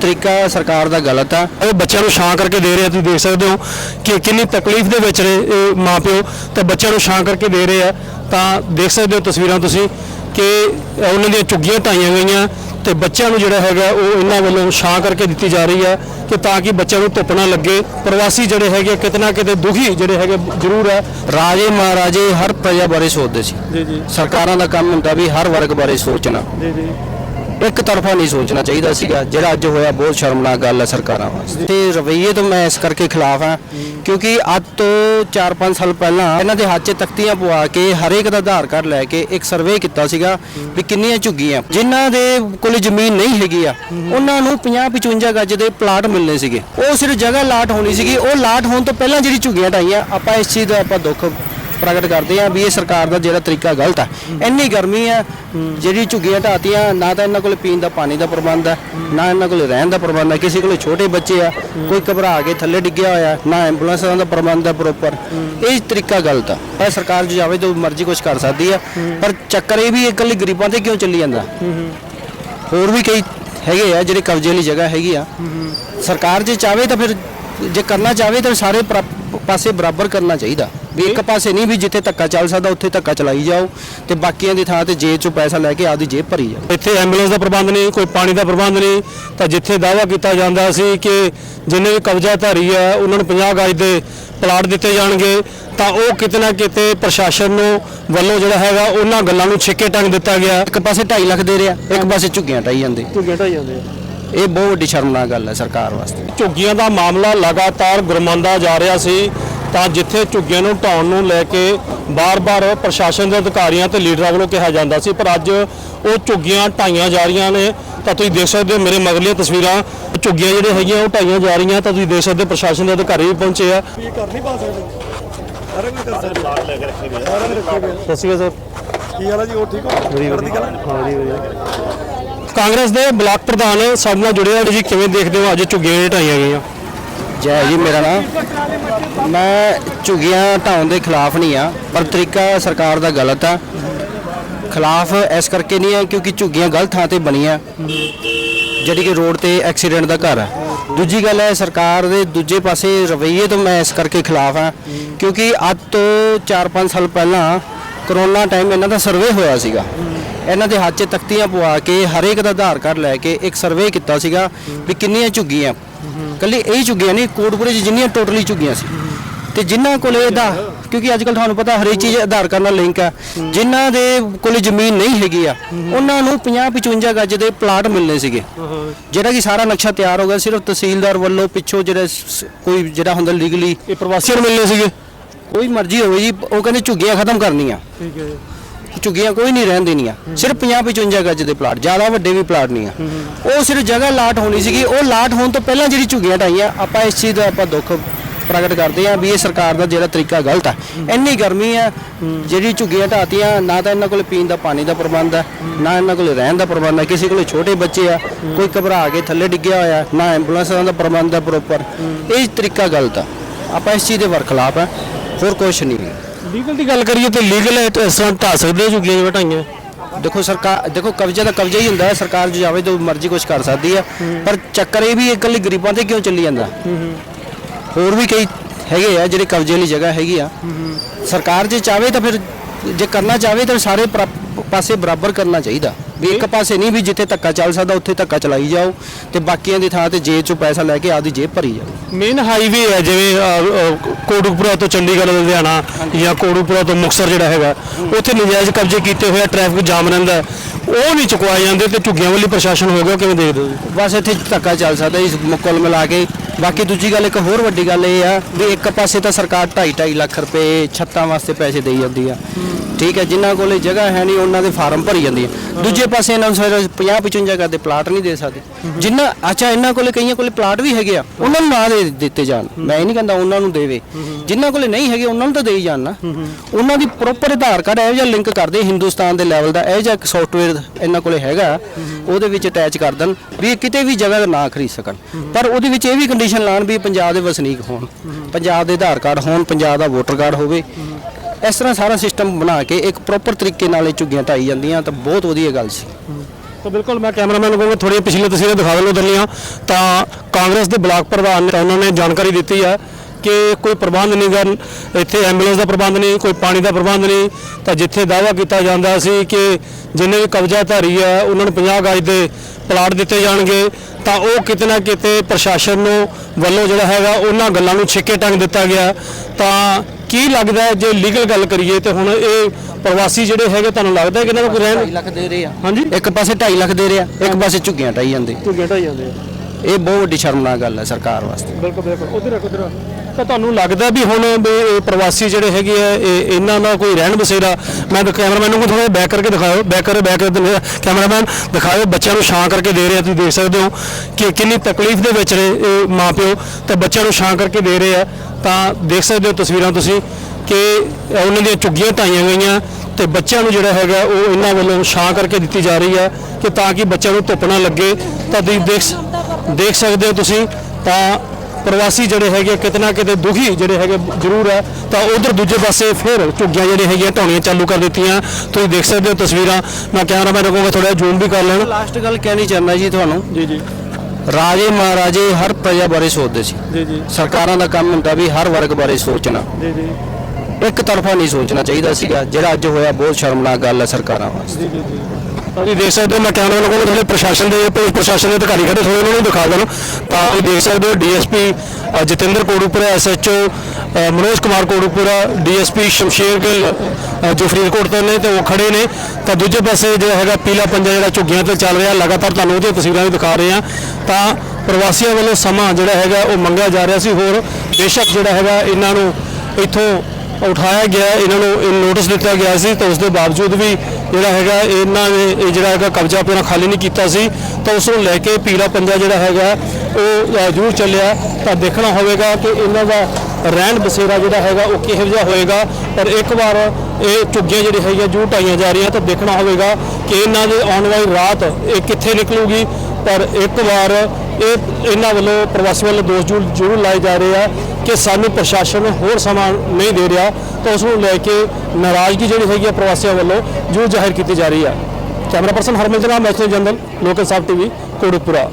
ਤਰੀਕਾ ਸਰਕਾਰ ਦਾ ਗਲਤ ਆ। ਇਹ ਬੱਚਿਆਂ ਨੂੰ ਛਾਂ ਕਰਕੇ ਦੇ ਰਹੇ ਆ ਤੁਸੀਂ ਦੇਖ ਸਕਦੇ ਹੋ ਕਿ ਕਿੰਨੀ ਤਕਲੀਫ ਦੇ ਵਿੱਚ ਨੇ ਇਹ ਮਾਪਿਓ। ਤੇ ਬੱਚਿਆਂ ਨੂੰ ਛਾਂ ਕਰਕੇ ਦੇ ਰਹੇ ਆ। ਤਾਂ ਦੇਖ ਸਕਦੇ ਹੋ ਤਸਵੀਰਾਂ ਤੁਸੀਂ ਕਿ ਉਹਨਾਂ ਦੀਆਂ ਝੁੱਗੀਆਂ ਢਾਈਆਂ ਗਈਆਂ ਤੇ ਬੱਚਿਆਂ ਨੂੰ ਜਿਹੜਾ ਹੈਗਾ ਉਹ ਇਹਨਾਂ ਵੱਲੋਂ ਛਾਂ ਕਰਕੇ ਦਿੱਤੀ ਜਾ ਰਹੀ ਹੈ ਕਿ ਤਾਂ ਕਿ ਬੱਚਿਆਂ ਨੂੰ ਧੁੱਪ ਨਾ ਲੱਗੇ। ਪ੍ਰਵਾਸੀ ਜਿਹੜੇ ਹੈਗੇ ਕਿਤੇ ਨਾ ਕਿਤੇ ਦੁਖੀ ਜਿਹੜੇ ਹੈਗੇ ਜ਼ਰੂਰ ਹੈ ਰਾਜੇ ਮਹਾਰਾਜੇ ਹਰ ਪ੍ਰਜਾ ਬਾਰੇ ਸੋਚਦੇ ਸੀ। ਜੀ ਜੀ। ਸਰਕਾਰਾਂ ਦਾ ਕੰਮ ਹੁੰਦਾ ਵੀ ਹਰ ਵਰਗ ਬਾਰੇ ਸੋਚਣਾ। ਜੀ ਜੀ। ਇੱਕ ਤਰਫਾ ਨਹੀਂ ਸੋਚਣਾ ਚਾਹੀਦਾ ਸੀਗਾ, ਜਿਹੜਾ ਅੱਜ ਹੋਇਆ ਬਹੁਤ ਸ਼ਰਮਨਾਕ ਗੱਲ ਹੈ ਸਰਕਾਰਾਂ ਵਾਸਤੇ। ਤੇ ਰਵੱਈਏ ਤੋਂ ਮੈਂ ਇਸ ਕਰਕੇ ਖਿਲਾਫ ਹਾਂ, ਕਿਉਂਕਿ ਅੱਜ ਤੋਂ 4-5 ਸਾਲ ਪਹਿਲਾਂ ਇਹਨਾਂ ਦੇ ਹੱਥ 'ਚ ਤਖਤੀਆਂ ਪਵਾ ਕੇ ਹਰੇਕ ਦਾ ਆਧਾਰ ਕਾਰਡ ਲੈ ਕੇ ਇੱਕ ਸਰਵੇ ਕੀਤਾ ਸੀਗਾ ਵੀ ਕਿੰਨੀਆਂ ਝੁੱਗੀਆਂ। ਜਿਨ੍ਹਾਂ ਦੇ ਕੋਲ ਜ਼ਮੀਨ ਨਹੀਂ ਹੈਗੀ ਆ, ਉਹਨਾਂ ਨੂੰ 50-55 ਗੱਜ ਦੇ ਪਲਾਟ ਮਿਲਨੇ ਸੀਗੇ। ਉਹ ਸਿਰਫ ਜਗ੍ਹਾ ਲਾਟ ਹੋਣੀ ਸੀਗੀ, ਉਹ ਲਾਟ ਹੋਣ ਤੋਂ ਪਹਿਲਾਂ ਜਿਹੜੀ ਝੁੱਗੀਆਂ ਢਾਈਆਂ, ਆਪਾਂ ਇਸ ਚੀਜ਼ ਦਾ ਆਪਾਂ ਦੁੱਖ ਪ੍ਰਗਟ ਕਰਦੇ ਆ ਵੀ ਇਹ ਸਰਕਾਰ ਦਾ ਜਿਹੜਾ ਤਰੀਕਾ ਗਲਤ ਆ। ਇੰਨੀ ਗਰਮੀ ਆ, ਜਿਹੜੀ ਝੁੱਗੀਆਂ ਢਾਤੀਆਂ ਨਾ ਤਾਂ ਇਹਨਾਂ ਕੋਲ ਪੀਣ ਦਾ ਪਾਣੀ ਦਾ ਪ੍ਰਬੰਧ ਹੈ ਨਾ ਇਹਨਾਂ ਕੋਲ ਰਹਿਣ ਦਾ ਪ੍ਰਬੰਧ ਹੈ ਕਿਸੇ ਕੋਲ ਛੋਟੇ ਬੱਚੇ ਆ, ਕੋਈ ਘਬਰਾ ਕੇ ਥੱਲੇ ਡਿੱਗਿਆ ਹੋਇਆ, ਨਾ ਐਂਬੂਲੈਂਸਾਂ ਦਾ ਪ੍ਰਬੰਧ ਹੈ ਪ੍ਰੋਪਰ। ਇਹ ਤਰੀਕਾ ਗਲਤ ਆ। ਪਰ ਸਰਕਾਰ ਜੋ ਜਾਵੇ ਤਾਂ ਮਰਜ਼ੀ ਕੁਝ ਕਰ ਸਕਦੀ ਆ। ਪਰ ਚੱਕਰ ਇਹ ਵੀ ਇਕੱਲੇ ਗਰੀਬਾਂ ਤੇ ਕਿਉਂ ਚੱਲੀ ਜਾਂਦਾ? ਹੋਰ ਵੀ ਕਈ ਹੈਗੇ ਆ, ਜਿਹੜੇ ਕਬਜ਼ੇ ਵਾਲੀ ਜਗ੍ਹਾ ਹੈਗੀ ਆ। ਸਰਕਾਰ ਜੇ ਚਾਵੇ ਤਾਂ ਫਿਰ, ਜੇ ਕਰਨਾ ਚਾਵੇ ਤਾਂ ਸਾਰੇ ਪ੍ਰਾ- ਪਾਸੇ ਬਰਾਬਰ ਕਰਨਾ ਚਾਹੀਦਾ। ਵੀ ਇੱਕ ਪਾਸੇ ਨਹੀਂ ਵੀ ਜਿੱਥੇ ਧੱਕਾ ਚੱਲ ਸਕਦਾ ਉੱਥੇ ਧੱਕਾ ਚਲਾਈ ਜਾਓ ਤੇ ਬਾਕੀਆਂ ਦੀ ਥਾਂ ਤੇ ਜੇਬ ਚੋਂ ਪੈਸਾ ਲੈ ਕੇ ਆਪਦੀ ਜੇਬ ਭਰੀ ਜਾਓ। ਇੱਥੇ ਐਂਬੂਲੈਂਸ ਦਾ ਪ੍ਰਬੰਧ ਨਹੀਂ ਕੋਈ ਪਾਣੀ ਦਾ ਪ੍ਰਬੰਧ ਨਹੀਂ। ਤਾਂ ਜਿੱਥੇ ਦਾਅਵਾ ਕੀਤਾ ਜਾਂਦਾ ਸੀ ਕਿ ਜਿੰਨੇ ਵੀ ਕਬਜ਼ਾ ਧਾਰੀ ਆ ਉਹਨਾਂ ਨੂੰ 50 ਗਜ ਦੇ ਪਲਾਟ ਦਿੱਤੇ ਜਾਣਗੇ। ਤਾਂ ਉਹ ਕਿਤੇ ਨਾ ਕਿਤੇ ਪ੍ਰਸ਼ਾਸਨ ਨੂੰ ਵੱਲੋਂ ਜਿਹੜਾ ਹੈਗਾ ਉਹਨਾਂ ਗੱਲਾਂ ਨੂੰ ਛਿੱਕੇ ਟੰਗ ਦਿੱਤਾ ਗਿਆ। ਇੱਕ ਪਾਸੇ 2.5 ਲੱਖ ਦੇ ਰਿਹਾ ਇੱਕ ਪਾਸੇ ਝੁੱਗੀਆਂ ਢਾਈ ਜਾਂਦੇ। ਝੁੱਗੀਆਂ ਢਾਈ ਜਾਂਦੇ ਆ। ਇਹ ਬਹੁਤ ਵੱਡੀ ਸ਼ਰਮਨਾਕ ਗੱਲ ਹੈ ਸਰਕਾਰ ਵਾਸਤੇ। ਝੁੱਗੀਆਂ ਦਾ ਮਾਮਲਾ ਲਗਾਤਾਰ ਗੁਰਮੰਦਾ ਜਾ ਰਿਹਾ ਸੀ। ਤਾਂ ਜਿੱਥੇ ਝੁੱਗੀਆਂ ਨੂੰ ਢਾਉਣ ਨੂੰ ਲੈ ਕੇ ਬਾਰ-ਬਾਰ ਪ੍ਰਸ਼ਾਸਨ ਦੇ ਅਧਿਕਾਰੀਆਂ ਤੇ ਲੀਡਰਾਂ ਵੱਲੋਂ ਕਿਹਾ ਜਾਂਦਾ ਸੀ ਪਰ ਅੱਜ ਉਹ ਝੁੱਗੀਆਂ ਢਾਈਆਂ ਜਾ ਰਹੀਆਂ ਨੇ ਤਾਂ ਤੁਸੀਂ ਦੇਖ ਸਕਦੇ ਹੋ ਮੇਰੇ ਮਗਰਲੀਆਂ ਤਸਵੀਰਾਂ ਝੁੱਗੀਆਂ ਜਿਹੜੇ ਹੈਗੀਆਂ ਉਹ ਢਾਈਆਂ ਜਾ ਰਹੀਆਂ ਤਾਂ ਤੁਸੀਂ ਦੇਖ ਸਕਦੇ ਹੋ ਪ੍ਰਸ਼ਾਸਨ ਦੇ ਅਧਿਕਾਰੀ ਵੀ ਪਹੁੰਚੇ ਆ। ਇਹ ਕਰ ਨਹੀਂ ਪਾ ਸਕਦੇ। ਸਾਰਾ ਕੁਝ ਕਰ ਸਕਦੇ। ਲਾਟ ਲੈ ਕੇ ਰੱਖੇ ਗਏ ਸਾਰਾ ਕੁਝ ਰੱਖੇ ਗਏ ਸਤਿ ਸ਼੍ਰੀ ਅਕਾਲ ਕੀ ਹਾਲ ਹੈ ਜੀ? ਉਹ ਠੀਕ ਹੋ? ਕਰਦੀ ਗੱਲ? ਸਰ ਕਾਂਗਰਸ ਦੇ ਬਲਾਕ ਪ੍ਰਧਾਨ ਸਾਡੇ ਨਾਲ ਜੁੜੇ ਹੋਏ ਜੀ ਕਿਵੇਂ ਦੇਖਦੇ ਹੋ ਅੱਜ ਝੁੱਗੀਆਂ ਢਾਈਆਂ ਗਈਆਂ? ਜੈ ਜੀ, ਮੇਰਾ ਨਾਮ। ਮੈਂ ਝੁੱਗੀਆਂ ਢਾਉਣ ਦੇ ਖਿਲਾਫ ਨਹੀਂ ਆ ਪਰ ਤਰੀਕਾ ਸਰਕਾਰ ਦਾ ਗਲਤ ਆ। ਖਿਲਾਫ ਇਸ ਕਰਕੇ ਨਹੀਂ ਆ ਕਿਉਂਕਿ ਝੁੱਗੀਆਂ ਗਲਤ ਥਾਂ ਤੇ ਬਣੀਆਂ। ਜਿਹੜੀ ਕਿ ਰੋਡ ਤੇ ਐਕਸੀਡੈਂਟ ਦਾ ਘਰ ਹੈ ਦੂਜੀ ਗੱਲ ਹੈ, ਸਰਕਾਰ ਦੇ ਦੂਜੇ ਪਾਸੇ ਰਵੱਈਏ ਤੋਂ ਮੈਂ ਇਸ ਕਰਕੇ ਖਿਲਾਫ ਆ ਕਿਉਂਕਿ ਅੱਜ ਤੋਂ 4-5 ਸਾਲ ਪਹਿਲਾਂ ਕਰੋਨਾ ਟਾਈਮ ਇਹਨਾਂ ਦਾ ਸਰਵੇ ਹੋਇਆ ਸੀਗਾ। ਇਹਨਾਂ ਦੇ ਹੱਥ 'ਚ ਤਖਤੀਆਂ ਪਵਾ ਕੇ ਹਰੇਕ ਦਾ ਆਧਾਰ ਕਾਰਡ ਲੈ ਕੇ ਇੱਕ ਸਰਵੇ ਕੀਤਾ ਸੀਗਾ ਵੀ ਕਿੰਨੀਆਂ ਝੁੱਗੀਆਂ। ਕੱਲੀ ਇਹ ਝੁੱਗੀਆਂ ਨਹੀਂ ਕੋਟਪੁਰੇ 'ਚ ਜਿੰਨੀਆਂ ਟੋਟਲੀ ਝੁੱਗੀਆਂ ਸੀ। ਤੇ ਜਿਨ੍ਹਾਂ ਕੋਲ ਇਹਦਾ ਕਿਉਂਕਿ ਅੱਜ ਕੱਲ ਤੁਹਾਨੂੰ ਪਤਾ ਹਰੇਕ ਚੀਜ਼ ਆਧਾਰ ਕਾਰਡ ਨਾਲ ਲਿੰਕ ਆ। ਜਿਨ੍ਹਾਂ ਦੇ ਕੋਲ ਜ਼ਮੀਨ ਨਹੀਂ ਹੈਗੀ ਆ ਉਹਨਾਂ ਨੂੰ 50 55 ਗੱਜ ਦੇ ਪਲਾਟ ਮਿਲਨੇ ਸੀਗੇ। ਜਿਹੜਾ ਕਿ ਸਾਰਾ ਨਕਸ਼ਾ ਤਿਆਰ ਹੋ ਗਿਆ ਸਿਰਫ ਤਹਿਸੀਲਦਾਰ ਵੱਲੋਂ ਪਿੱਛੋਂ ਜਿਹੜਾ ਸ- ਕੋਈ ਜਿਹੜਾ ਹੁੰਦਾ ਲੀਗਲੀ ਇਹ ਪ੍ਰਵਾਸੀਆਂ ਨੂੰ ਮਿਲਨੇ ਸੀਗੇ। ਕੋਈ ਮਰਜ਼ੀ ਹੋਵੇ ਜੀ ਉਹ ਕਹਿੰਦੇ ਝੁੱਗੀਆਂ ਖਤਮ ਕਰਨੀਆਂ। ਠੀਕ ਹੈ ਝੁੱਗੀਆਂ ਕੋਈ ਨਹੀਂ ਰਹਿਣ ਦੇਣੀਆਂ ਸਿਰਫ 50 55 ਗੱਜ ਦੇ ਪਲਾਟ, ਜ਼ਿਆਦਾ ਵੱਡੇ ਵੀ ਪਲਾਟ ਨਹੀਂ ਆ ਉਹ ਸਿਰਫ ਜਗ੍ਹਾ ਲਾਟ ਹੋਣੀ ਸੀਗੀ। ਉਹ ਲਾਟ ਹੋਣ ਤੋਂ ਪਹਿਲਾਂ ਜਿਹੜੀ ਝੁੱਗੀਆਂ ਢਾਈਆਂ ਆਪਾਂ ਇਸ ਚੀਜ਼ ਦਾ ਆਪਾਂ ਦੁੱਖ ਪ੍ਰਗਟ ਕਰਦੇ ਆ ਵੀ ਇਹ ਸਰਕਾਰ ਦਾ ਜਿਹੜਾ ਤਰੀਕਾ ਗਲਤ ਆ ਇੰਨੀ ਗਰਮੀ ਆ, ਜਿਹੜੀ ਝੁੱਗੀਆਂ ਢਾਤੀਆਂ, ਨਾ ਤਾਂ ਇਹਨਾਂ ਕੋਲ ਪੀਣ ਦਾ ਪਾਣੀ ਦਾ ਪ੍ਰਬੰਧ ਹੈ, ਨਾ ਇਹਨਾਂ ਕੋਲ ਰਹਿਣ ਦਾ ਪ੍ਰਬੰਧ ਹੈ। ਕਿਸੇ ਕੋਲ ਛੋਟੇ ਬੱਚੇ ਆ, ਕੋਈ ਘਬਰਾ ਕੇ ਥੱਲੇ ਡਿੱਗਿਆ ਹੋਇਆ, ਨਾ ਐਂਬੂਲੈਂਸਾਂ ਦਾ ਪ੍ਰਬੰਧ ਹੈ ਪ੍ਰੋਪਰ ਇਹ ਤਰੀਕਾ ਗਲਤ ਆ। ਆਪਾਂ ਇਸ ਚੀਜ਼ ਦੇ ਵਰਖਲਾਫ ਆ, ਹੋਰ ਕੁਝ ਨਹੀਂ। ਲੀਗਲ ਦੀ ਗੱਲ ਕਰੀਏ ਤੇ ਲੀਗਲ ਇਸ ਤਰ੍ਹਾਂ ਢਾ ਸਕਦੇ ਹੋ ਝੁੱਗੀਆਂ ਜਿਵੇਂ ਢਾਈਆਂ ਦੇਖੋ ਸਰਕਾਰ ਦੇਖੋ ਕਬਜ਼ਾ ਦਾ ਕਬਜ਼ਾ ਹੀ ਹੁੰਦਾ ਹੈ ਸਰਕਾਰ ਜੋ ਜਾਵੇ ਤਾਂ ਮਰਜ਼ੀ ਕੁਝ ਕਰ ਸਕਦੀ ਆ ਪਰ ਚੱਕਰ ਇਹ ਵੀ ਇਕੱਲੇ ਗਰੀਬਾਂ ਤੇ ਕਿਉਂ ਚੱਲੀ ਜਾਂਦਾ? ਹੋਰ ਵੀ ਕਈ ਹੈਗੇ ਆ ਜਿਹੜੇ ਕਬਜ਼ੇ ਵਾਲੀ ਜਗ੍ਹਾ ਹੈਗੀ ਆ। ਸਰਕਾਰ ਜੇ ਚਾਵੇ ਤਾਂ ਫਿਰ ਜੇ ਕਰਨਾ ਚਾਵੇ ਤਾਂ ਸਾਰੇ ਪ੍ਰਾ- ਪਾਸੇ ਬਰਾਬਰ ਕਰਨਾ ਚਾਹੀਦਾ। ਵੀ ਇੱਕ ਪਾਸੇ ਨਹੀਂ ਵੀ ਜਿੱਥੇ ਧੱਕਾ ਚੱਲ ਸਕਦਾ ਉੱਥੇ ਧੱਕਾ ਚਲਾਈ ਜਾਓ ਤੇ ਬਾਕੀਆਂ ਦੀ ਥਾਂ ਤੇ ਜੇਬ ਚੋਂ ਪੈਸਾ ਲੈ ਕੇ ਆਪਦੀ ਜੇਬ ਭਰੀ ਜਾਓ। ਮੇਨ ਹਾਈਵੇ ਹੈ ਜਿਵੇਂ ਅ, ਅ, ਕੋਟਕਪੁਰਾ ਤੋਂ ਚੰਡੀਗੜ੍ਹ ਲੁਧਿਆਣਾ ਜਾਂ ਕੋਟਕਪੁਰਾ ਤੋਂ ਮੁਕਤਸਰ ਜਿਹੜਾ ਹੈਗਾ ਉੱਥੇ ਨਜਾਇਜ਼ ਕਬਜ਼ੇ ਕੀਤੇ ਹੋਏ ਆ ਟ੍ਰੈਫਿਕ ਜਾਮ ਰਹਿੰਦਾ ਹੈ। ਉਹ ਨਹੀਂ ਚੁਕਵਾਏ ਜਾਂਦੇ ਤੇ ਝੁੱਗੀਆਂ ਵਾਲੀ ਪ੍ਰਸ਼ਾਸਨ ਹੋ ਗਿਆ ਕਿਵੇਂ ਦੇਖਦੇ ਹੋ ਜੀ ਬਸ ਇੱਥੇ ਧੱਕਾ ਚੱਲ ਸਕਦਾ ਇਸ ਮੁਕਲ ਮਿਲਾ ਕੇ ਬਾਕੀ ਦੂਜੀ ਗੱਲ, ਇੱਕ ਹੋਰ ਵੱਡੀ ਗੱਲ ਇਹ ਆ ਵੀ ਇੱਕ ਪਾਸੇ ਤਾਂ ਸਰਕਾਰ 2.5 2.5 ਲੱਖ ਰੁਪਏ ਛੱਤਾਂ ਵਾਸਤੇ ਪੈਸੇ ਦੇਈ ਜਾਂਦੀ ਆ। ਠੀਕ ਹੈ ਜਿਨ੍ਹਾਂ ਕੋਲੇ ਜਗ੍ਹਾ ਹੈ ਨਹੀਂ, ਉਹਨਾਂ ਦੇ ਫਾਰਮ ਭਰੀ ਜਾਂਦੀ ਆ। ਦੂਜੇ ਪਾਸੇ ਇਹਨਾਂ ਨੂੰ 50 55 ਕਰਦੇ ਪਲਾਟ ਨਹੀਂ ਦੇ ਸਕਦੇ। ਜਿੰਨਾ, ਅੱਛਾ, ਇਹਨਾਂ ਕੋਲੇ ਕਈਆਂ ਕੋਲੇ ਪਲਾਟ ਵੀ ਹੈਗੇ ਆ, ਉਹਨਾਂ ਨੂੰ ਨਾ ਦੇ ਦਿੱਤੇ ਜਾਣ। ਮੈਂ ਇਹ ਨਹੀਂ ਕਹਿੰਦਾ ਉਹਨਾਂ ਨੂੰ ਦੇਵੇ। ਜਿਨ੍ਹਾਂ ਕੋਲੇ ਨਹੀਂ ਹੈਗੇ, ਉਹਨਾਂ ਨੂੰ ਤਾਂ ਦੇਈ ਜਾਣ ਨਾ। ਉਹਨਾਂ ਦੀ ਪ੍ਰੋਪਰ ਆਧਾਰ ਕਾਰਡ ਇਹੋ ਜਿਹਾ ਲਿੰਕ ਕਰਦੇ ਹਿੰਦੁਸਤਾਨ ਦੇ ਲੈਵਲ ਦਾ। ਇਹੋ ਜਿਹਾ ਇੱਕ ਸੌਫਟਵੇਅਰ ਇਹਨਾਂ ਕੋਲੇ ਹੈਗਾ, ਉਹਦੇ ਵਿੱਚ ਅਟੈਚ ਕਰ ਦੇਣ ਵੀ ਇਹ ਕਿਤੇ ਵੀ ਜਗ੍ਹਾ ਨਾ ਖਰੀਦ ਸਕਣ। ਪਰ ਉਹਦੇ ਵਿੱਚ ਇਹ ਵੀ ਕੰਡੀਸ਼ਨ ਲਾਣ ਵੀ ਪੰਜਾਬ ਦੇ ਵਸਨੀਕ ਹੋਣ। ਪੰਜਾਬ ਦੇ ਆਧਾਰ ਕਾਰਡ ਹੋਣ, ਪੰਜਾਬ ਦਾ ਵੋਟਰ ਕਾਰਡ ਹੋਵੇ। ਇਸ ਤਰ੍ਹਾਂ ਸਾਰਾ ਸਿਸਟਮ ਬਣਾ ਕੇ ਇੱਕ ਪ੍ਰੋਪਰ ਤਰੀਕੇ ਨਾਲ ਇਹ ਝੁੱਗੀਆਂ ਢਾਈ ਜਾਂਦੀਆਂ ਤਾਂ ਬਹੁਤ ਵਧੀਆ ਗੱਲ ਸੀ। ਤਾਂ ਬਿਲਕੁਲ ਮੈਂ ਕੈਮਰਾਮੈਨ ਨੂੰ ਕਹੂੰਗਾ ਥੋੜ੍ਹੀਆਂ ਪਿਛਲੀਆਂ ਤਸਵੀਰਾਂ ਦਿਖਾ ਦਿਓ ਉਧਰਲੀਆਂ। ਤਾਂ ਕਾਂਗਰਸ ਦੇ ਬਲਾਕ ਪ੍ਰਧਾਨ ਨੇ, ਉਹਨਾਂ ਨੇ ਜਾਣਕਾਰੀ ਦਿੱਤੀ ਹੈ ਕਿ ਕੋਈ ਪ੍ਰਬੰਧ ਨਹੀਂ ਕਰਨ, ਇੱਥੇ ਐਂਬੂਲੈਂਸ ਦਾ ਪ੍ਰਬੰਧ ਨਹੀਂ, ਕੋਈ ਪਾਣੀ ਦਾ ਪ੍ਰਬੰਧ ਨਹੀਂ। ਤਾਂ ਜਿੱਥੇ ਦਾਅਵਾ ਕੀਤਾ ਜਾਂਦਾ ਸੀ ਕਿ ਜਿੰਨੇ ਵੀ ਕਬਜ਼ਾਧਾਰੀ ਹੈ, ਉਹਨਾਂ ਨੂੰ 50 ਗਜ ਦੇ ਪਲਾਟ ਦਿੱਤੇ ਜਾਣਗੇ ਤਾਂ ਉਹ ਕਿਤੇ ਨਾ ਕਿਤੇ ਪ੍ਰਸ਼ਾਸਨ ਨੂੰ ਵੱਲੋਂ ਜਿਹੜਾ ਹੈਗਾ ਉਹਨਾਂ ਗੱਲਾਂ ਨੂੰ ਛਿੱਕੇ ਟੰਗ ਦਿੱਤਾ ਗਿਆ। ਤਾਂ ਕੀ ਲੱਗਦਾ ਹੈ ਜੇ ਲੀਗਲ ਗੱਲ ਕਰੀਏ ਤੇ ਹੁਣ ਇਹ ਪ੍ਰਵਾਸੀ ਜਿਹੜੇ ਹੈਗੇ ਤੁਹਾਨੂੰ ਲੱਗਦਾ ਕਿ ਇਹਨਾਂ ਨੂੰ ਕੋਈ 2.5 ਰਹਿਣ ਲੱਖ ਦੇ ਰਹੇ ਆ। ਹਾਂਜੀ। ਇੱਕ ਪਾਸੇ 2.5 ਲੱਖ ਦੇ ਰਿਹਾ ਇੱਕ ਪਾਸੇ ਝੁੱਗੀਆਂ ਟਾਈ ਜਾਂਦੇ। ਝੁੱਗੀਆਂ ਢਾਈ ਜਾਂਦੇ ਆ। ਇਹ ਬਹੁਤ ਵੱਡੀ ਸ਼ਰਮਨਾਕ ਗੱਲ ਹੈ ਸਰਕਾਰ ਵਾਸਤੇ। ਬਿਲਕੁਲ ਬਿਲਕੁਲ। ਉਧਰ ਰੱਖ ਉਧਰ ਤਾਂ ਤੁਹਾਨੂੰ ਲੱਗਦਾ ਵੀ ਹੁਣ ਵੀ ਇਹ ਪ੍ਰਵਾਸੀ ਜਿਹੜੇ ਹੈਗੇ ਆ, ਇਹ ਇਹਨਾਂ ਦਾ ਕੋਈ ਰਹਿਣ ਬਸੇਰਾ? ਮੈਂ ਤਾਂ ਕੈਮਰਾਮੈਨ ਨੂੰ ਥੋੜਾ ਬੈਕ ਕਰਕੇ ਦਿਖਾਓ ਬੈਕ ਕਰ ਬੈਕ ਕੈਮਰਾਮੈਨ, ਦਿਖਾਓ, ਬੱਚਿਆਂ ਨੂੰ ਛਾਂ ਕਰਕੇ ਦੇ ਰਹੇ ਆ ਤੁਸੀਂ ਦੇਖ ਸਕਦੇ ਹੋ ਕਿ ਕਿੰਨੀ ਤਕਲੀਫ ਦੇ ਵਿੱਚ ਨੇ ਇਹ ਮਾਪਿਓ। ਤਾਂ ਬੱਚਿਆਂ ਨੂੰ ਛਾਂ ਕਰਕੇ ਦੇ ਰਹੇ ਆ। ਤਾਂ ਦੇਖ ਸਕਦੇ ਹੋ ਤਸਵੀਰਾਂ ਤੁਸੀਂ ਕਿ ਉਹਨਾਂ ਦੀਆਂ ਝੁੱਗੀਆਂ ਢਾਈਆਂ ਗਈਆਂ ਤੇ ਬੱਚਿਆਂ ਨੂੰ ਜਿਹੜਾ ਹੈਗਾ ਉਹ ਇਹਨਾਂ ਵੱਲੋਂ ਛਾਂ ਕਰਕੇ ਦਿੱਤੀ ਜਾ ਰਹੀ ਹੈ ਕਿ ਤਾਂ ਕਿ ਬੱਚਿਆਂ ਨੂੰ ਧੁੱਪ ਨਾ ਲੱਗੇ। ਤਾਂ ਤੁਸੀਂ ਦੇਖ ਦੇਖ ਸਕਦੇ ਹੋ ਤੁਸੀਂ ਤਾਂ ਪ੍ਰਵਾਸੀ ਜਿਹੜੇ ਹੈਗੇ ਕਿਤੇ ਨਾ ਕਿਤੇ ਦੁਖੀ ਜਿਹੜੇ ਹੈਗੇ ਜ਼ਰੂਰ ਹੈ ਤਾਂ ਉਧਰ ਦੂਜੇ ਪਾਸੇ ਫਿਰ ਝੁੱਗੀਆਂ ਜਿਹੜੇ ਹੈਗੀਆਂ ਢਾਉਣੀਆਂ ਚਾਲੂ ਕਰ ਦਿੱਤੀਆਂ। ਤੁਸੀਂ ਦੇਖ ਸਕਦੇ ਹੋ ਤਸਵੀਰਾਂ। ਮੈਂ ਕੈਮਰਾਮੈਨ ਨੂੰ ਕਹੂੰਗਾ ਥੋੜਾ ਜ਼ੂਮ ਵੀ ਕਰ ਲੈਣ। ਲਾਸਟ ਗੱਲ ਕਹਿਣੀ ਚਾਹੁੰਦਾ ਜੀ ਤੁਹਾਨੂੰ। ਜੀ ਜੀ। ਰਾਜੇ ਮਹਾਰਾਜੇ ਹਰ ਪ੍ਰਜਾ ਬਾਰੇ ਸੋਚਦੇ ਸੀ। ਜੀ ਜੀ। ਸਰਕਾਰਾਂ ਦਾ ਕੰਮ ਹੁੰਦਾ ਵੀ ਹਰ ਵਰਗ ਬਾਰੇ ਸੋਚਣਾ। ਜੀ ਜੀ। ਇੱਕ ਤਰਫਾ ਨਹੀਂ ਸੋਚਣਾ ਚਾਹੀਦਾ ਸੀਗਾ ਜਿਹੜਾ ਅੱਜ ਹੋਇਆ ਬਹੁਤ ਸ਼ਰਮਨਾਕ ਗੱਲ ਹੈ ਸਰਕਾਰਾਂ ਵਾਸਤੇ। ਤੁਸੀਂ ਦੇਖ ਸਕਦੇ ਹੋ, ਮੈਂ ਕੈਮਰਾ ਨੂੰ ਥੋੜੇ ਪ੍ਰਸ਼ਾਸਨ ਦੇ, ਪੁਲਿਸ ਪ੍ਰਸ਼ਾਸਨ ਦੇ ਅਧਿਕਾਰੀ ਖੜੇ ਥੋੜੇ ਉਹਨਾਂ ਨੂੰ ਦਿਖਾ ਦੇਣ। ਤਾਂ ਤੁਸੀਂ ਦੇਖ ਸਕਦੇ ਹੋ, DSP Jatinder Korupura, SHO Manoj Kumar Korupura, DSP Shamsher Gill ਜੋ ਫਰੀਦਕੋਟ ਤੋਂ ਨੇ ਤੇ ਉਹ ਖੜੇ ਨੇ। ਤਾਂ ਦੂਜੇ ਪਾਸੇ ਜਿਹੜਾ ਹੈਗਾ ਪੀਲਾ ਪੰਜਾ ਜਿਹੜਾ ਝੁੱਗੀਆਂ ਤੇ ਚੱਲ ਰਿਹਾ, ਲਗਾਤਾਰ ਤੁਹਾਨੂੰ ਉਹਦੀਆਂ ਤਸਵੀਰਾਂ ਵੀ ਦਿਖਾ ਰਹੇ ਆ ਤਾਂ ਪ੍ਰਵਾਸੀਆਂ ਵੱਲੋਂ ਸਮਾਂ ਜਿਹੜਾ ਹੈਗਾ, ਉਹ ਮੰਗਿਆ ਜਾ ਰਿਹਾ ਸੀ। ਹੋਰ ਬੇਸ਼ੱਕ ਜਿਹੜਾ ਹੈਗਾ, ਇਹਨਾਂ ਨੂੰ ਇੱਥੋਂ ਉਠਾਇਆ ਗਿਆ, ਇਹਨਾਂ ਨੂੰ ਇਹ ਨੋਟਿਸ ਦਿੱਤਾ ਗਿਆ ਸੀ, ਤਾਂ ਉਸ ਦੇ ਬਾਵਜੂਦ ਵੀ ਜਿਹੜਾ ਹੈਗਾ, ਇਹਨਾਂ ਨੇ ਇਹ ਜਿਹੜਾ ਹੈਗਾ ਕਬਜ਼ਾ ਆਪਣਾ ਖਾਲੀ ਨਹੀਂ ਕੀਤਾ ਸੀ, ਤਾਂ ਉਸ ਨੂੰ ਲੈ ਕੇ ਪੀਲਾ ਪੰਜਾ ਜਿਹੜਾ ਹੈਗਾ, ਉਹ ਜ਼ਰੂਰ ਚੱਲਿਆ। ਤਾਂ ਦੇਖਣਾ ਹੋਵੇਗਾ ਕਿ ਇਹਨਾਂ ਦਾ ਰਹਿਣ ਬਸੇਰਾ ਜਿਹੜਾ ਹੈਗਾ, ਉਹ ਕਿਹੋ ਜਿਹਾ ਹੋਏਗਾ। ਪਰ ਇੱਕ ਵਾਰ ਇਹ ਝੁੱਗੀਆਂ ਜਿਹੜੀ ਹੈਗੀਆਂ ਜੂ ਢਾਈਆਂ ਜਾ ਰਹੀਆਂ, ਤਾਂ ਦੇਖਣਾ ਹੋਵੇਗਾ ਕਿ ਇਹਨਾਂ ਦੇ ਆਉਣ ਵਾਲੀ ਰਾਤ ਇਹ ਕਿੱਥੇ ਨਿਕਲੂਗੀ। ਪਰ ਇੱਕ ਵਾਰ ਇਹ ਇਹਨਾਂ ਵੱਲੋਂ ਪ੍ਰਵਾਸੀ ਵੱਲੋਂ ਦੋਸ਼ ਜ਼ਰੂਰ ਜ਼ਰੂਰ ਲਾਏ ਜਾ ਰਹੇ ਆ ਕਿ ਸਾਨੂੰ ਪ੍ਰਸ਼ਾਸਨ ਹੋਰ ਸਮਾਂ ਨਹੀਂ ਦੇ ਰਿਹਾ ਤਾਂ ਉਸ ਨੂੰ ਲੈ ਕੇ ਨਾਰਾਜ਼ਗੀ ਜਿਹੜੀ ਹੈਗੀ ਆ ਪ੍ਰਵਾਸੀਆਂ ਵੱਲੋਂ ਜ਼ਰੂਰ ਜ਼ਾਹਿਰ ਕੀਤੀ ਜਾ ਰਹੀ ਆ। ਕੈਮਰਾ ਪਰਸਨ ਹਰਮਨ ਜਨਾਬ national general local Saab TV, Korpura.